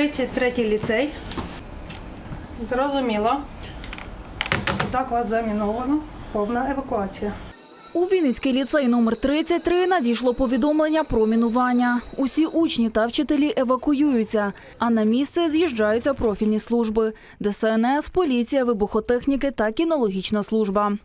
33 ліцей. Зрозуміло. Заклад заміновано. Повна евакуація. У Вінницький ліцей номер 33 надійшло повідомлення про мінування. Усі учні та вчителі евакуюються, а на місце з'їжджаються профільні служби – ДСНС, поліція, вибухотехніки та кінологічна служба.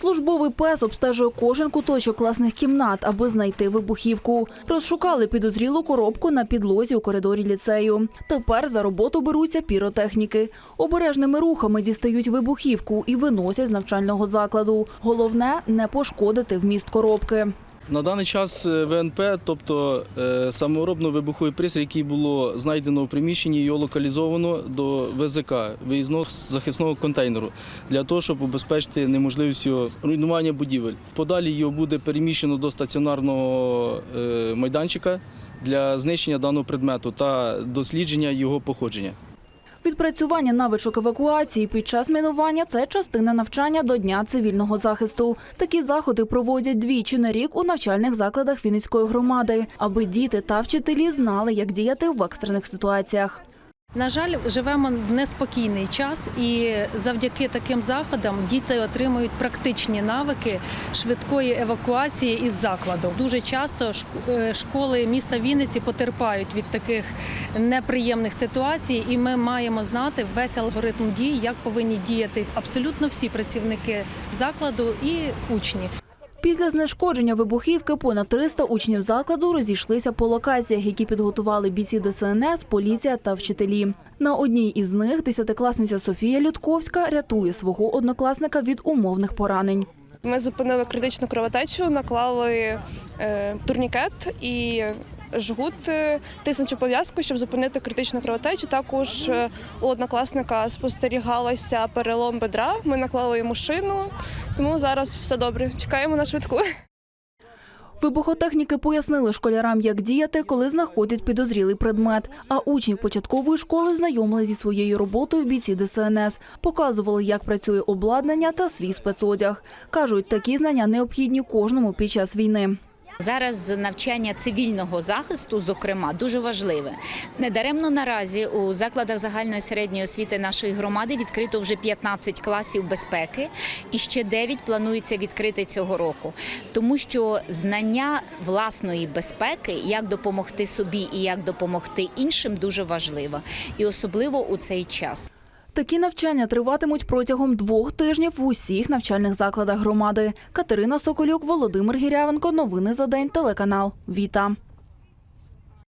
Службовий пес обстежує кожен куточок класних кімнат, аби знайти вибухівку. Розшукали підозрілу коробку на підлозі у коридорі ліцею. Тепер за роботу беруться піротехніки. Обережними рухами дістають вибухівку і виносять з навчального закладу. Головне не пошкодити вміст коробки. На даний час е, ВНП, тобто е, саморобно вибуховий пристрій, який було знайдено в приміщенні, його локалізовано до ВЗК виїзного захисного контейнеру для того, щоб убезпечити неможливість його руйнування будівель. Подалі його буде переміщено до стаціонарного е, майданчика для знищення даного предмету та дослідження його походження. Відпрацювання навичок евакуації під час мінування це частина навчання до Дня цивільного захисту. Такі заходи проводять двічі на рік у навчальних закладах Вінницької громади, аби діти та вчителі знали, як діяти в екстрених ситуаціях. На жаль, живемо в неспокійний час, і завдяки таким заходам діти отримують практичні навики швидкої евакуації із закладу. Дуже часто е, школи міста Вінниці потерпають від таких неприємних ситуацій, і ми маємо знати весь алгоритм дій, як повинні діяти абсолютно всі працівники закладу і учні. Після знешкодження вибухівки понад 300 учнів закладу розійшлися по локаціях, які підготували бійці ДСНС, поліція та вчителі. На одній із них десятикласниця Софія Людковська рятує свого однокласника від умовних поранень. Ми зупинили критичну кровотечу, наклали е, турнікет і жгут, е, тиснучу пов'язку, щоб зупинити критичну кровотечу. Також е, у однокласника спостерігалося перелом бедра. Ми наклали йому шину, тому зараз все добре. Чекаємо на швидку. Вибухотехніки пояснили школярам, як діяти, коли знаходять підозрілий предмет. А учнів початкової школи знайомили зі своєю роботою бійці ДСНС, показували, як працює обладнання та свій спецодяг. кажуть, такі знання необхідні кожному під час війни. Зараз навчання цивільного захисту, зокрема, дуже важливе. Недаремно наразі у закладах загальної середньої освіти нашої громади відкрито вже 15 класів безпеки, і ще 9 планується відкрити цього року. Тому що знання власної безпеки, як допомогти собі і як допомогти іншим, дуже важливо, і особливо у цей час. Такі навчання триватимуть протягом двох тижнів в усіх навчальних закладах громади. Катерина Соколюк, Володимир Гірявенко. Новини за день. Телеканал Віта.